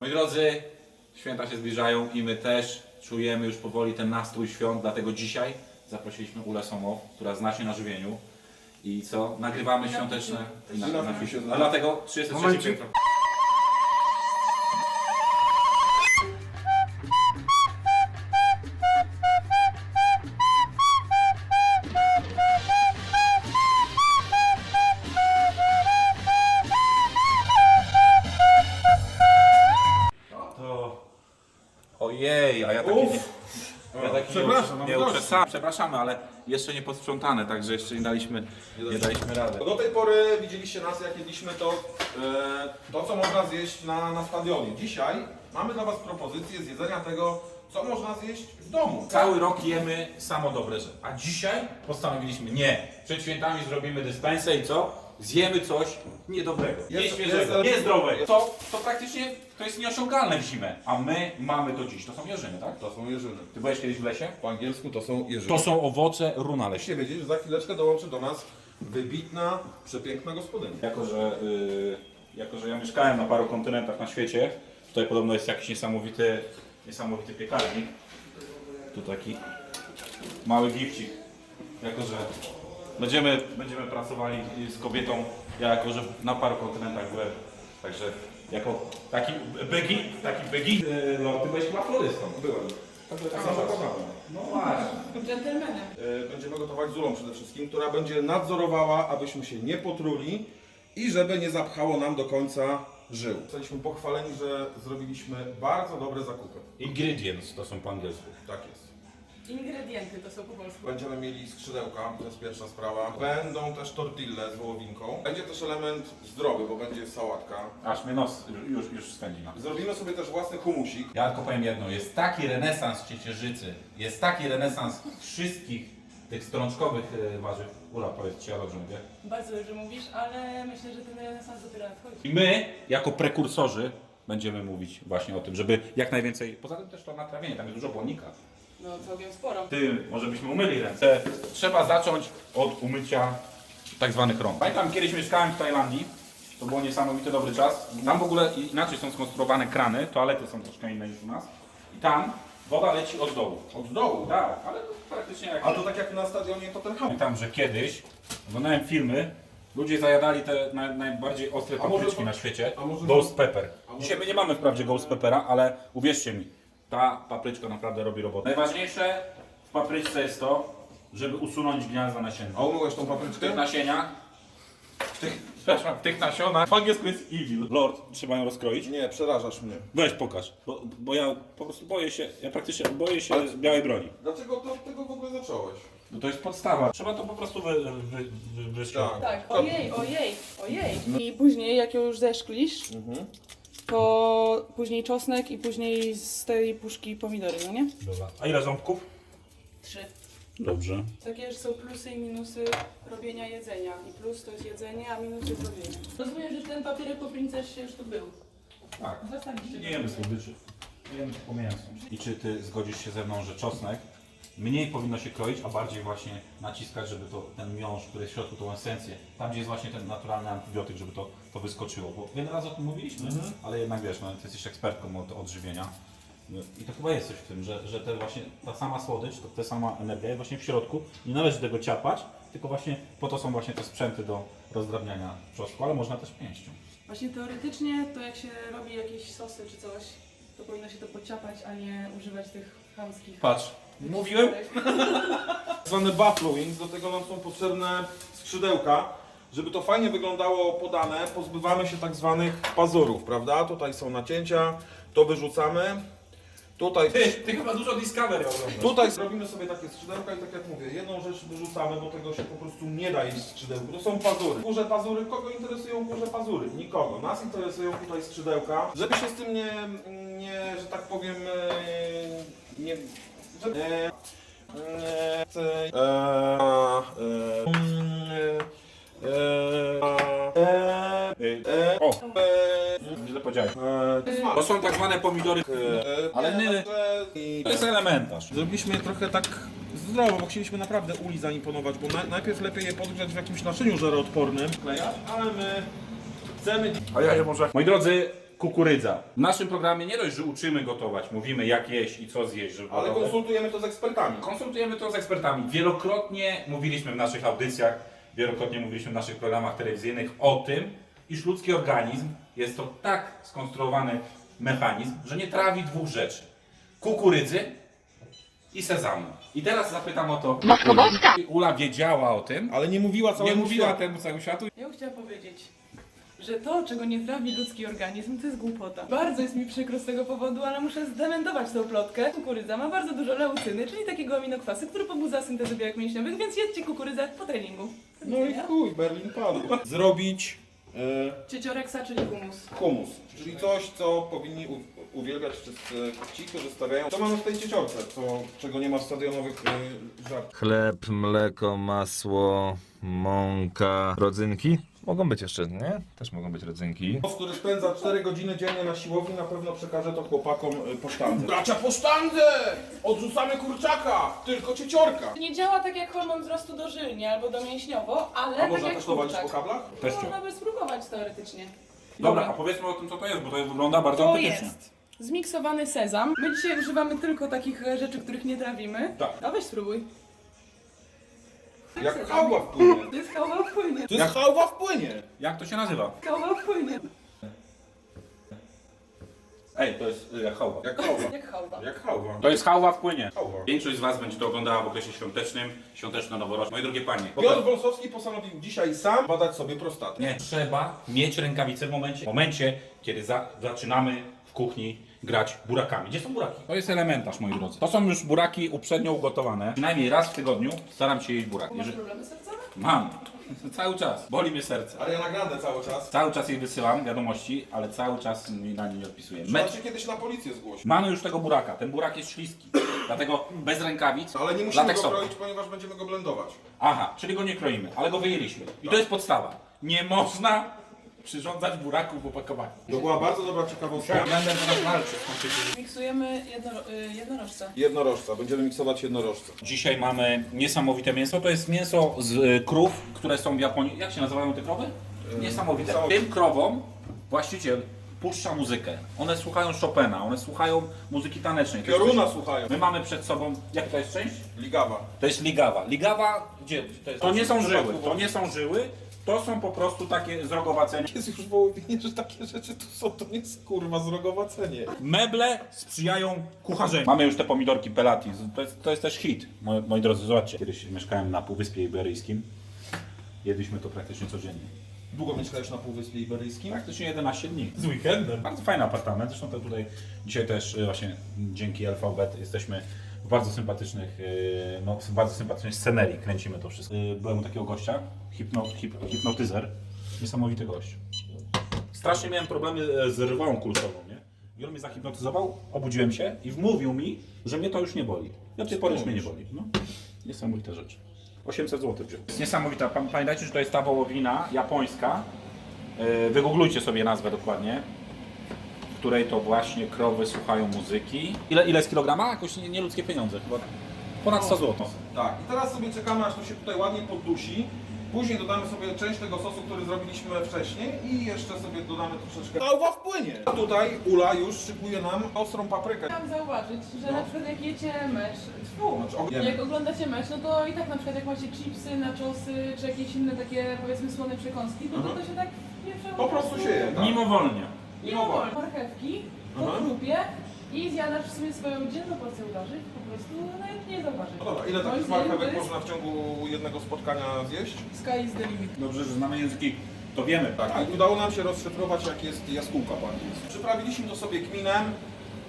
Moi drodzy, święta się zbliżają i my też czujemy już powoli ten nastrój świąt, dlatego dzisiaj zaprosiliśmy Ulę Somow, która zna się na żywieniu. I co? Nagrywamy świąteczne i na, na na filmie się filmie. zna. A dlatego 33 Momencik. piętro. Przepraszamy, ale jeszcze nie posprzątane, także jeszcze nie daliśmy, nie daliśmy rady. Do tej pory widzieliście nas, jak jedliśmy to, e, to co można zjeść na, na stadionie. Dzisiaj mamy dla Was propozycję zjedzenia tego, co można zjeść w domu. Cały rok jemy samo dobre rzeczy. A dzisiaj postanowiliśmy, nie. Przed świętami zrobimy dyspensę i co? Zjemy coś niedobrego, nieświeżego, niezdrowego. To, to praktycznie to jest nieosiągalne w zimę. A my mamy to dziś. To są jarzyny, tak? To są jeżyny. Ty byłeś kiedyś w lesie? Po angielsku to są jeżyny. To są owoce runa leśne. Musicie wiedzieć, że za chwileczkę dołączy do nas wybitna, przepiękna gospodynia. Jako że, y, jako, że ja mieszkałem na paru kontynentach na świecie, tutaj podobno jest jakiś niesamowity, niesamowity piekarnik. Tu taki mały gifcik. Jako, że będziemy, będziemy pracowali z kobietą, ja jako, że na paru kontynentach byłem, także jako taki bygi, taki bygi, y, no ty byłeś chyba florystą. Byłem. Tak, Tak samo zakładałem. No właśnie. Dżentelmenem. E, Będziemy gotować z Ulą przede wszystkim, która będzie nadzorowała, abyśmy się nie potruli i żeby nie zapchało nam do końca żył. Jesteśmy pochwaleni, że zrobiliśmy bardzo dobre zakupy. Ingredients to są po angielsku. Tak jest. Ingredienty to są po polsku. Będziemy mieli skrzydełka, to jest pierwsza sprawa. Będą też tortille z wołowinką. Będzie też element zdrowy, bo będzie sałatka. Aż mnie nos już, już spędzi na Zrobimy sobie też własny humusik. Ja tylko powiem jedno, jest taki renesans ciecierzycy, jest taki renesans wszystkich tych strączkowych e, warzyw. Ula, powiedz ci, ja dobrze mówię. Bardzo dobrze mówisz, ale myślę, że ten renesans dopiero nadchodzi. I my, jako prekursorzy, będziemy mówić właśnie o tym, żeby jak najwięcej, poza tym też to natrawienie, tam jest dużo błonnika. No całkiem sporo. Ty, może byśmy umyli ręce. Trzeba zacząć od umycia tak zwanych rąk. Pamiętam, kiedyś mieszkałem w Tajlandii, to było niesamowity dobry czas. Tam w ogóle inaczej są skonstruowane krany, toalety są troszkę inne niż u nas. I tam woda leci od dołu. Od dołu. Tak, ale to praktycznie jak... A to tak jak na stadionie Tottenham. Pamiętam, że kiedyś oglądałem filmy, ludzie zajadali te naj, najbardziej ostre papryczki to- na świecie. a może Ghost pepper. a może- Dzisiaj my nie mamy wprawdzie ghost peppera, ale uwierzcie mi, ta papryczka naprawdę robi robotę. Najważniejsze w papryczce jest to, żeby usunąć gniazda nasienne. A umyłeś tą W tych papryczkę? nasieniach, w tych, przepraszam, w tych nasionach, po angielsku jest evil. Lord, trzeba ją rozkroić. Nie, przerażasz mnie. Weź pokaż, bo, bo ja po prostu boję się, ja praktycznie boję się Ale- białej broni. Dlaczego to, tego w ogóle zacząłeś? No to jest podstawa. Trzeba to po prostu wy, wy, wy, wy, Tak. Tak, ojej, ojej, ojej. I później, jak ją już zeszklisz, Mhm. To później czosnek i później z tej puszki pomidory, no nie? Dobra. A ile ząbków? Trzy. Dobrze. Takie są plusy i minusy robienia jedzenia. I plus to jest jedzenie, a minus jest robienie. Rozumiem, że ten papierek po princesie już tu był. Tak. Zostawiście. Nie jemy słodyczy. Jemy tylko mięso. I czy ty zgodzisz się ze mną, że czosnek mniej powinno się kroić, a bardziej właśnie naciskać, żeby to, ten miąższ, który jest w środku, tą esencję, tam gdzie jest właśnie ten naturalny antybiotyk, żeby to, to wyskoczyło. Bo wiele razy o tym mówiliśmy, ale jednak wiesz, no, ty jesteś ekspertką od odżywienia. I to chyba jest coś w tym, że, że te właśnie, ta sama słodycz, to ta sama energia jest właśnie w środku. Nie należy tego ciapać, tylko właśnie po to są właśnie te sprzęty do rozdrabniania czosnku, ale można też pięścią. Właśnie teoretycznie to jak się robi jakieś sosy czy coś, to powinno się to pociapać, a nie używać tych chamskich. Patrz, mówiłem? zwane buffalo wings, do tego nam są potrzebne skrzydełka. Żeby to fajnie wyglądało podane, pozbywamy się tak zwanych pazurów, prawda? Tutaj są nacięcia, to wyrzucamy. Tutaj, Ty, ty chyba dużo Discovery oglądasz. tutaj robimy sobie takie skrzydełka i tak jak mówię, jedną rzecz wyrzucamy, bo tego się po prostu nie da jeść skrzydełku. To są pazury. Kurze pazury, kogo interesują kurze pazury? Nikogo. Nas interesują tutaj skrzydełka. Żeby się z tym nie, nie że tak powiem, e, nie... O, źle powiedziałeś. e, To są tak zwane pomidory, ale nie, to jest elementarz. Zrobiliśmy je trochę tak zdrowo, bo chcieliśmy naprawdę uli zaimponować, bo na, najpierw lepiej je podgrzać w jakimś naczyniu żaroodpornym, ale my chcemy A ja je może... Moi drodzy, kukurydza. W naszym programie nie dość, że uczymy gotować, mówimy jak jeść i co zjeść, żeby Ale dobre. konsultujemy to z ekspertami. Konsultujemy to z ekspertami. Wielokrotnie mówiliśmy w naszych audycjach, wielokrotnie mówiliśmy w naszych programach telewizyjnych o tym, iż ludzki organizm jest to tak skonstruowany mechanizm, że nie trawi dwóch rzeczy. Kukurydzy i sezamu. I teraz zapytam o to. Matko Boska! Ula wiedziała o tym, Ale nie mówiła nie całemu mówiła światu. temu całemu światu. Ja bym chciała powiedzieć, że to, czego nie trawi ludzki organizm, to jest głupota. Bardzo jest mi przykro z tego powodu, ale muszę zdementować tą plotkę. Kukurydza ma bardzo dużo leucyny, czyli takiego aminokwasu, który pobudza syntezę białek mięśniowych, więc jedzcie kukurydzę po treningu. No i chuj, Berlin padł. Zrobić e, Ciecioreksa, czyli humus. humus, czyli coś, co powinni u, uwielbiać wszyscy ci, którzy stawiają. Co mamy w tej cieciorce, co, czego nie ma w stadionowych e, żartach? Chleb, mleko, masło, mąka, rodzynki. Mogą być jeszcze, nie? Też mogą być rodzynki. Który spędza 4 godziny dziennie na siłowni, na pewno przekaże to chłopakom e, po sztandze. Bracia po sztandze! Odrzucamy kurczaka! Tylko cieciorka! Nie działa tak jak hormon wzrostu dożylnie albo domięśniowo, ale A tak można jak też to walić kurczak. po kablach? Można by spróbować teoretycznie. Dobra, a powiedzmy o tym co to jest, bo to wygląda bardzo To jest zmiksowany sezam. My dzisiaj używamy tylko takich e, rzeczy, których nie trawimy. Tak. A weź spróbuj. Jak hałwa wpłynie. To jest hałwa w płynie. To jest hałwa wpłynie! Jak to się nazywa? Hałwa w płynie. Ej, to jest y, jak chałwa. Jak hałwa. Jak hałwa. Jak hałwa. To jest hałwa w płynie. Hałwa. Większość z Was będzie to oglądała w okresie świątecznym, świąteczno-noworocznym. Moje drogie Panie, Piotr Wąsowski postanowił dzisiaj sam badać sobie prostatę. nie trzeba mieć rękawice w momencie, w momencie kiedy za, zaczynamy w kuchni grać burakami. Gdzie są buraki? To jest elementarz, moi drodzy. To są już buraki uprzednio ugotowane. Przynajmniej raz w tygodniu staram się jeść buraki. Masz Jeżeli... problemy sercowe? Mam. Cały czas. Boli mnie serce. Ariana Grande cały czas. Cały czas jej wysyłam wiadomości, ale cały czas mi na nie nie odpisuję. Trzeba Met... kiedyś na policję zgłosić. Mamy już tego buraka. Ten burak jest śliski. Dlatego bez rękawic. Ale nie musimy go kroić, ponieważ będziemy go blendować. Aha, czyli go nie kroimy, ale go wyjęliśmy. I to jest podstawa. Nie można przyrządzać buraków w opakowaniu. To była bardzo dobra ciekawostka. Będę teraz walczyć. Miksujemy jedno, y, jednorożce. Jednorożca. Będziemy miksować jednorożce. Dzisiaj mamy niesamowite mięso. To jest mięso z y, krów, które są w Japonii. Jak się nazywają te krowy? Niesamowite. niesamowite. Tym krowom właściciel puszcza muzykę. One słuchają Chopina, one słuchają muzyki tanecznej. To jest Pioruna coś- słuchają. My mamy przed sobą, jak to jest część? Ligawa. To jest ligawa. Ligawa, gdzie? To, jest, to nie są żyły, to nie są żyły, to są po prostu takie zrogowacenie. Jest już wołowinie, że takie rzeczy tu są, to nie jest kurwa zrogowacenie. Meble sprzyjają kucharzeniu. Mamy już te pomidorki pelati, to jest, to jest też hit, moi, moi drodzy, zobaczcie. Kiedyś mieszkałem na Półwyspie Iberyjskim, jedliśmy to praktycznie codziennie. Długo mieszkałeś na Półwyspie Iberyjskim? Praktycznie 11 dni. Z weekendem. Bardzo fajny apartament, zresztą to tutaj dzisiaj też y, właśnie dzięki LVBet jesteśmy bardzo sympatycznych, y, no, bardzo sympatycznej scenerii, kręcimy to wszystko. Y, Byłem u takiego gościa, hipno, hip, hipnotyzer, niesamowity gość. Strasznie miałem problemy e, z rwą kulszową, nie? I on mnie zahipnotyzował, obudziłem się i wmówił mi, że mnie to już nie boli. I od tej pory już mnie nie boli. No. Niesamowita rzecz. 800 zł wziął. Jest niesamowita. Pam- Pamiętajcie, że to jest ta wołowina japońska. Yy, Wygooglujcie sobie nazwę dokładnie. W której to właśnie krowy słuchają muzyki. Ile, ile jest kilograma? Jakoś nie- nieludzkie pieniądze. Chyba ponad 100 zł. Tak. I teraz sobie czekamy, aż to się tutaj ładnie poddusi. Później dodamy sobie część tego sosu, który zrobiliśmy wcześniej i jeszcze sobie dodamy troszeczkę hałwa wpłynie. A tutaj Ula już szykuje nam ostrą paprykę. Chciałam zauważyć, że No. na przykład jak jecie mecz, tfu, Znaczy, o- jak oglądacie mecz, no to i tak na przykład jak macie chipsy, nachosy, czy jakieś inne takie powiedzmy słone przekąski, no to Mhm. to się tak pieprza Po prostu się je, tak? Mimowolnie. Mimowolnie. Marchewki po Aha. krupie i zjadasz w sumie swoją dzienną porcję warzyw, po prostu nawet nie zauważysz. No dobra, ile Moim takich zdaniem marchewek jest można w ciągu jednego spotkania zjeść? Sky is the limit. Dobrze, że znamy języki, to wiemy. Tak, i udało nam się rozszyfrować, jak jest jaskółka angielsku. Przyprawiliśmy to sobie kminem,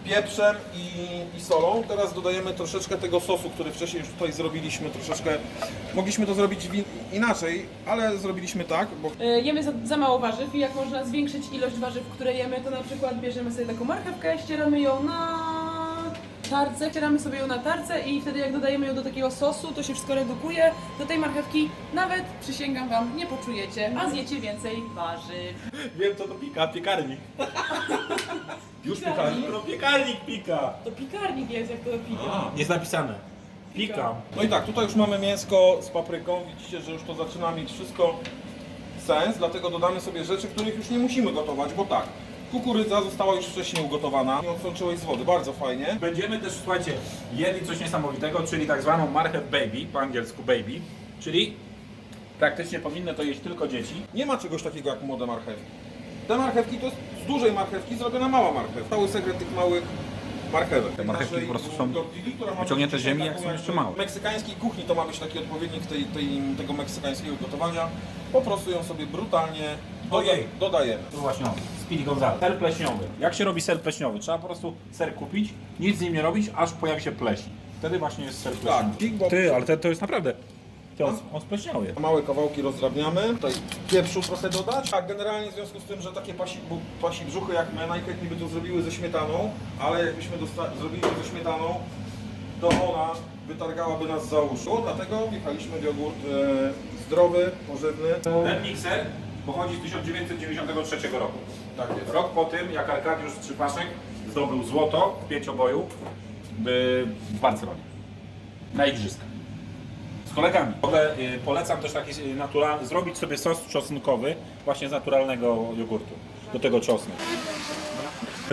pieprzem i, i solą. Teraz dodajemy troszeczkę tego sosu, który wcześniej już tutaj zrobiliśmy. Troszeczkę mogliśmy to zrobić inaczej, ale zrobiliśmy tak, bo E, Jemy za, za mało warzyw i jak można zwiększyć ilość warzyw, które jemy, to na przykład bierzemy sobie taką marchewkę, ścieramy ją na tarce, ścieramy sobie ją na tarce i wtedy jak dodajemy ją do takiego sosu, to się wszystko redukuje. Do tej marchewki nawet, przysięgam wam, nie poczujecie, a zjecie więcej warzyw. Wiem co to pika, piekarnik. już Piekarnik? No piekarnik pika. To pikarnik jest, jak to pika. Jest napisane. Pika. No i tak, tutaj już mamy mięsko z papryką. Widzicie, że już to zaczyna mieć wszystko sens, dlatego dodamy sobie rzeczy, których już nie musimy gotować, bo tak, Kukurydza została już wcześniej ugotowana. Nie odsączyłeś z wody, bardzo fajnie. Będziemy też, słuchajcie, jedli coś niesamowitego, czyli tak zwaną marchew baby, po angielsku baby, czyli praktycznie powinny to jeść tylko dzieci. Nie ma czegoś takiego jak młode marchewki. Te marchewki to jest z dużej marchewki zrobiona mała marchew. Cały sekret tych małych marchewek. Te marchewki Naszej po prostu są tortilli, która ma wyciągnięte być z ziemi, taką jak są jeszcze małe. W meksykańskiej kuchni to ma być taki odpowiednik tej, tej, tego meksykańskiego gotowania. Po prostu ją sobie brutalnie doda Ojej. dodajemy. To właśnie on, Speedy Gonzales. Ser pleśniowy. Jak się robi ser pleśniowy? Trzeba po prostu ser kupić, nic z nim nie robić, aż pojawi się pleśń. Wtedy właśnie jest ser pleśniowy. Tak, Bob. Ty, ale to, to jest naprawdę... To on, on spleśniały. Małe kawałki rozdrabniamy, tutaj pieprzu trochę dodać. A generalnie w związku z tym, że takie pasi, bu- pasi brzuchy jak my najchętniej by to zrobiły ze śmietaną, ale jakbyśmy dosta- zrobili to ze śmietaną, to ona wytargałaby nas za uszu. Dlatego wjechaliśmy w jogurt e, zdrowy, pożywny. Ten mikser pochodzi z 1993 roku. Tak jest. Rok po tym, jak Arkadiusz Trzypaszek zdobył złoto w pięcioboju by- w Barcelonie. Na igrzyskach. Z kolegami. W ogóle y, polecam też taki y, naturalny, zrobić sobie sos czosnkowy właśnie z naturalnego jogurtu. Do tego czosnku.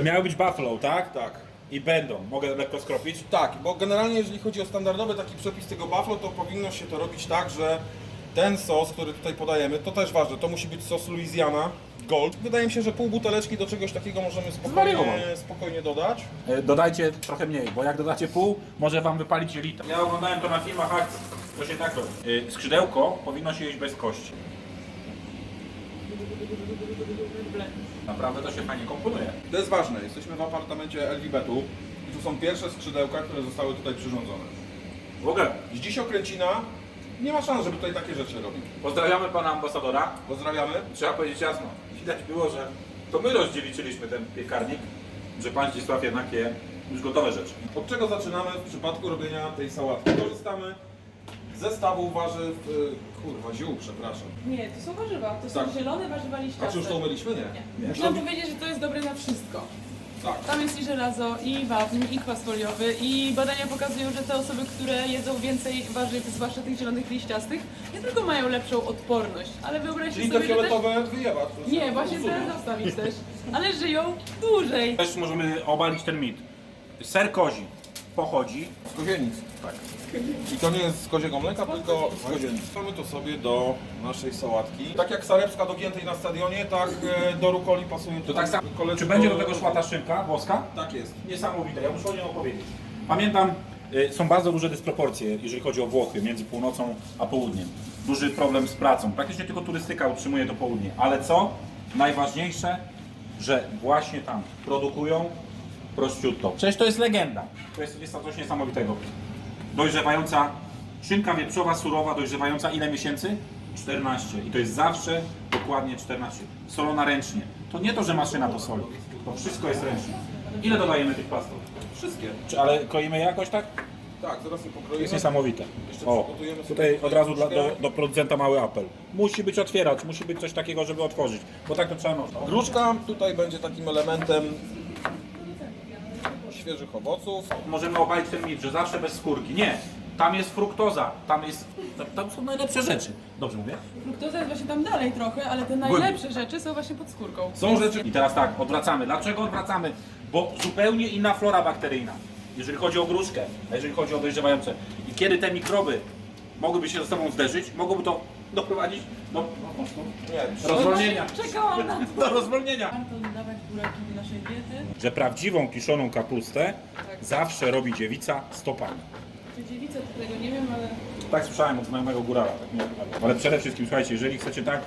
Miały być buffalo, tak? Tak. I będą. Mogę lekko skropić? Tak, bo generalnie jeżeli chodzi o standardowy taki przepis tego buffalo, to powinno się to robić tak, że ten sos, który tutaj podajemy, to też ważne, to musi być sos Louisiana Gold. Wydaje mi się, że pół buteleczki do czegoś takiego możemy spokojnie, Zwariował. spokojnie dodać. E, Dodajcie trochę mniej, bo jak dodacie pół, może wam wypalić jelita. Ja oglądałem to na filmach akcji. To się tak robi. E, Skrzydełko powinno się jeść bez kości. Naprawdę to się fajnie komponuje. To jest ważne, jesteśmy w apartamencie Elwibetu i tu są pierwsze skrzydełka, które zostały tutaj przyrządzone. W ogóle Z dziś Okręcina nie ma szans, żeby tutaj takie rzeczy robić. pozdrawiamy pana ambasadora. Pozdrawiamy. Trzeba powiedzieć jasno. Widać było, że to my rozdziewiczyliśmy ten piekarnik, że pan Zdzisław jednak je już gotowe rzeczy. Od czego zaczynamy w przypadku robienia tej sałatki? Korzystamy z zestawu warzyw, y, kurwa, ziół, przepraszam. Nie, to są warzywa. To są Tak. zielone warzywa A liściaste. czy już to umyliśmy? Nie. Nie. To- powiedzieć, że to jest dobre na wszystko. Tak. Tam jest i żelazo, i wapń, i kwas foliowy i badania pokazują, że te osoby, które jedzą więcej warzyw, zwłaszcza tych zielonych liściastych, nie tylko mają lepszą odporność, ale wyobraźcie Czyli te sobie, że też... fioletowe wyjebać. to Nie, właśnie usuną. teraz zostawić też. Ale żyją dłużej. Też możemy obalić ten mit. Ser kozi pochodzi Z kozienic. Tak. I to nie jest z koziego mleka, tylko z kozienic. Mamy to sobie do naszej sałatki. Tak jak sarepska do giętej na stadionie, tak e, do rukoli pasuje To tak samo. Czy będzie do tego szła ta szynka włoska? Tak jest. Niesamowite, ja muszę o niej opowiedzieć. Pamiętam, y, są bardzo duże dysproporcje, jeżeli chodzi o Włochy, między północą a południem. Duży problem z pracą. Praktycznie tylko turystyka utrzymuje to południe. Ale co? Najważniejsze, że właśnie tam produkują prosciutto. Przecież to jest legenda. To jest, jest to coś niesamowitego. Dojrzewająca szynka wieprzowa, surowa, dojrzewająca ile miesięcy? 14. I to jest zawsze dokładnie 14. Solona ręcznie. To nie to, że maszyna to soli. To wszystko jest ręcznie. Ile dodajemy tych plastów? Wszystkie. Czy, ale kroimy je jakoś tak? Tak, zaraz je To pokroimy. jest niesamowite. Jeszcze O, przygotujemy sobie tutaj od razu dla, do, do producenta mały apel. Musi być otwieracz, musi być coś takiego, żeby otworzyć, bo tak to trzeba można. Gruszka tutaj będzie takim elementem świeżych owoców. Możemy obalić ten mit, że zawsze bez skórki. Nie, tam jest fruktoza, tam jest, tam, tam są najlepsze rzeczy. Dobrze mówię? Fruktoza jest właśnie tam dalej trochę, ale te najlepsze rzeczy są właśnie pod skórką. Są rzeczy, I teraz tak, odwracamy. Dlaczego odwracamy? Bo zupełnie inna flora bakteryjna, jeżeli chodzi o gruszkę, a jeżeli chodzi o dojrzewające. I kiedy te mikroby mogłyby się ze sobą zderzyć, mogłoby to doprowadzić do no, po prostu nie, rozwolnienia. Czekałam na to. Do rozwolnienia. Warto dodawać buraki do diety. Że prawdziwą kiszoną kapustę Tak. zawsze robi dziewica stopami. Czy dziewice, to tego nie wiem, ale Tak słyszałem od znajomego górala. Tak. Ale przede wszystkim, słuchajcie, jeżeli chcecie tak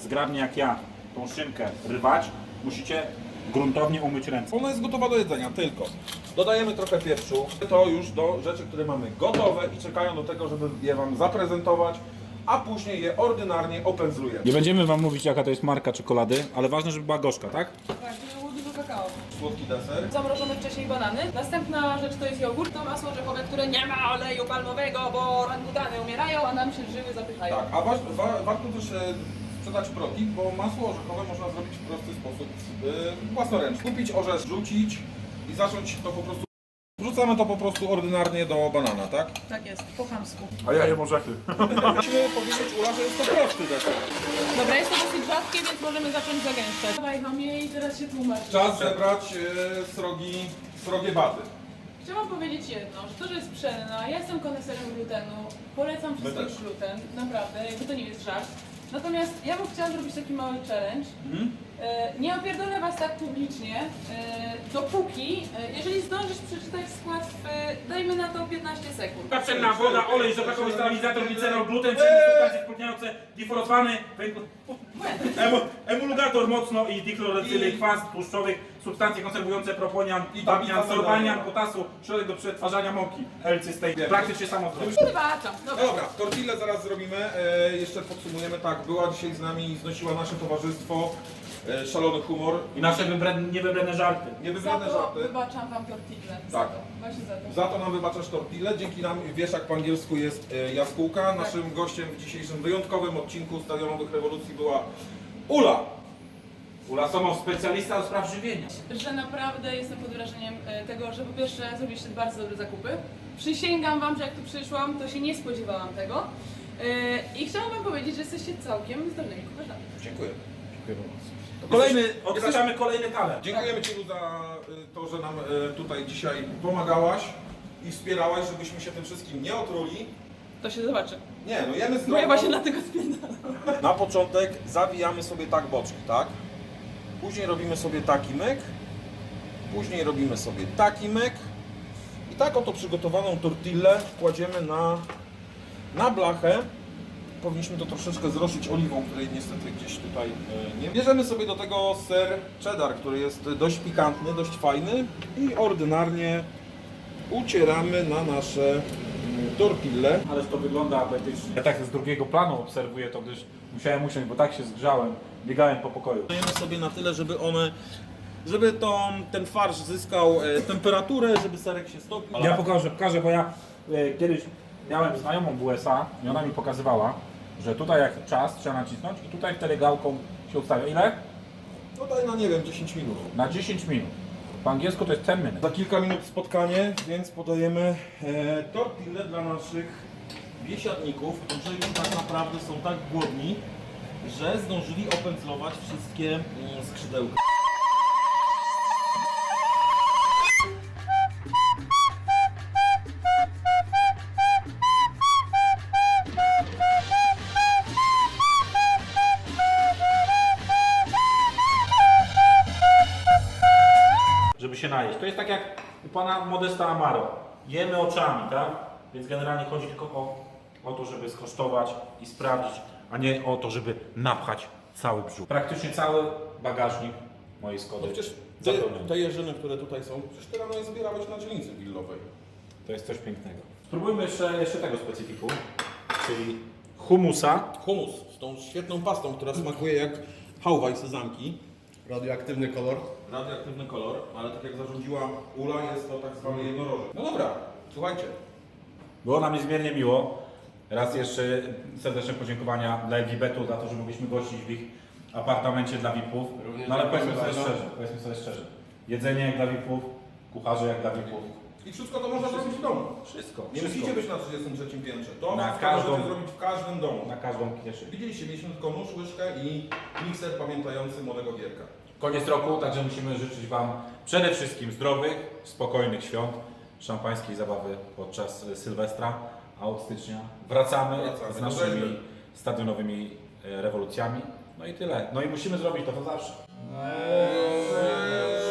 zgrabnie jak ja tą szynkę rwać, musicie gruntownie umyć ręce. Ona jest gotowa do jedzenia, tylko dodajemy trochę pieprzu. To już do rzeczy, które mamy gotowe i czekają do tego, żeby je Wam zaprezentować, a później je ordynarnie opędzlujemy. Nie będziemy wam mówić jaka to jest marka czekolady, ale ważne, żeby była gorzka, tak? tak, kakao. Słodki deser. Zamrożone wcześniej banany. Następna rzecz to jest jogurt, to masło orzechowe, które nie ma oleju palmowego, bo orangutany umierają, a nam się żyły zapychają. Tak, a wa wa warto też e, sprzedać protip, bo masło orzechowe można zrobić w prosty sposób, e, własnoręcznie. Kupić orzesz, rzucić i zacząć to po prostu Wrzucamy to po prostu ordynarnie do banana, tak? Tak jest, po chamsku. A ja jem orzechy. Musimy powiedzieć Ula, że jest to prosty deser. Dobra, jest to dosyć rzadkie, więc możemy zacząć zagęszczać. Dawaj hamie i teraz się tłumacz. Czas zebrać e, srogi, srogie baty. Chciałam powiedzieć jedno, że to, że jest pszenna, ja jestem koneserem glutenu, polecam wszystkim też. gluten, naprawdę, jakby to nie jest żart. Natomiast ja bym chciała zrobić taki mały challenge. E, Nie opierdolę was tak publicznie, e, dopóki, e, jeżeli zdążysz przeczytać skład w, e, dajmy na to 15 sekund. Pszenna woda, olej, żołtakowy stabilizator, glicerol, gluten, czynnik substancje spłuczniające, diforoswany, węgl... Emu, emulgator mocno i dichlorecyly, kwas tłuszczowych, substancje konserwujące, proponian, bamian, sorbanian, potasu, środek do przetwarzania mąki, L-cystej, praktycznie samo. Wybaczam, dobra. Dobra, tortillę zaraz zrobimy. E, jeszcze podsumujemy. Tak, była dzisiaj z nami, znosiła nasze towarzystwo. E, szalony humor. I nasze wybrane, niewybrane żarty. Za to żarty. wybaczam wam tortillę. Za Tak. to, właśnie za to. Za to nam wybaczasz tortillę. Dzięki nam wiesz jak po angielsku jest e, jaskółka. Tak. Naszym gościem w dzisiejszym wyjątkowym odcinku Stadionowych Rewolucji była Ula. Ula Somow, specjalista do spraw żywienia. że naprawdę jestem pod wrażeniem e, tego, że po pierwsze zrobiliście bardzo dobre zakupy. Przysięgam wam, że jak tu przyszłam, to się nie spodziewałam tego. E, I chciałam wam powiedzieć, że jesteście całkiem zdolnymi kucharzami. Dziękuję. Kolejny, odkraczamy kolejny taler. Dziękujemy Ci Lu za y, to, że nam y, tutaj dzisiaj pomagałaś i wspierałaś, żebyśmy się tym wszystkim nie otruli. To się zobaczy. Nie, no jemy Bo zdrowo. ja właśnie dlatego spierdalam. Na początek zawijamy sobie tak boczki, tak? Później robimy sobie taki myk. Później robimy sobie taki myk. I tak oto przygotowaną tortillę kładziemy na, na blachę. Powinniśmy to troszeczkę zroszyć oliwą, której niestety gdzieś tutaj e, nie Bierzemy sobie do tego ser cheddar, który jest dość pikantny, dość fajny i ordynarnie ucieramy na nasze tortille. Ależ to wygląda apetycznie. Ja tak z drugiego planu obserwuję to, gdyż musiałem usiąść, bo tak się zgrzałem. Biegałem po pokoju. Dajemy sobie na tyle, żeby one, żeby to, ten farsz zyskał e, temperaturę, żeby serek się stopił. Ja pokażę, pokażę, bo ja e, kiedyś miałem znajomą w USA i ona mi pokazywała, że tutaj jak czas trzeba nacisnąć i tutaj wtedy gałką się ustawia. Ile? No daj na nie wiem, 10 minut. Na 10 minut. Po angielsku to jest 10 minut. Za kilka minut spotkanie, więc podajemy e, tortille dla naszych biesiadników, którzy już tak naprawdę są tak głodni, że zdążyli opędzlować wszystkie mm, skrzydełka. Pana Modesta Amaro. Jemy oczami, tak? Więc generalnie chodzi tylko o, o to, żeby skosztować i sprawdzić, a nie o to, żeby napchać cały brzuch. Praktycznie cały bagażnik mojej Skody No przecież te, zapełniony. te jeżyny, które tutaj są, przecież ty rano je zbierałeś na dzielnicy willowej. To jest coś pięknego. Spróbujmy jeszcze, jeszcze tego specyfiku, czyli humusa. Humus z tą świetną pastą, która smakuje jak hałwa i sezamki. Radioaktywny kolor. radioaktywny kolor, ale tak jak zarządziła Ula, jest to tak zwany jednorożec. No dobra, słuchajcie. Było nam niezmiernie miło. Raz jeszcze serdeczne podziękowania dla Elgibetu za to, że mogliśmy gościć w ich apartamencie dla VIP-ów. Również No ale powiedzmy sobie bardzo. szczerze, powiedzmy sobie szczerze. Jedzenie jak dla VIP-ów, kucharze jak dla VIP-ów. I wszystko to można zrobić w domu. Wszystko. Nie wszystko. musicie być na 33 piętrze. To Na każdą- możecie zrobić w każdym domu. Na każdą kieszeń. Widzieliście, mieliśmy tylko nóż, łyżkę i mikser pamiętający młodego Gierka. Koniec roku, także musimy życzyć Wam przede wszystkim zdrowych, spokojnych świąt, szampańskiej zabawy podczas Sylwestra, a od stycznia wracamy, Wracamy. z naszymi stadionowymi e, rewolucjami. No i tyle. No i musimy zrobić to, to zawsze. Eee,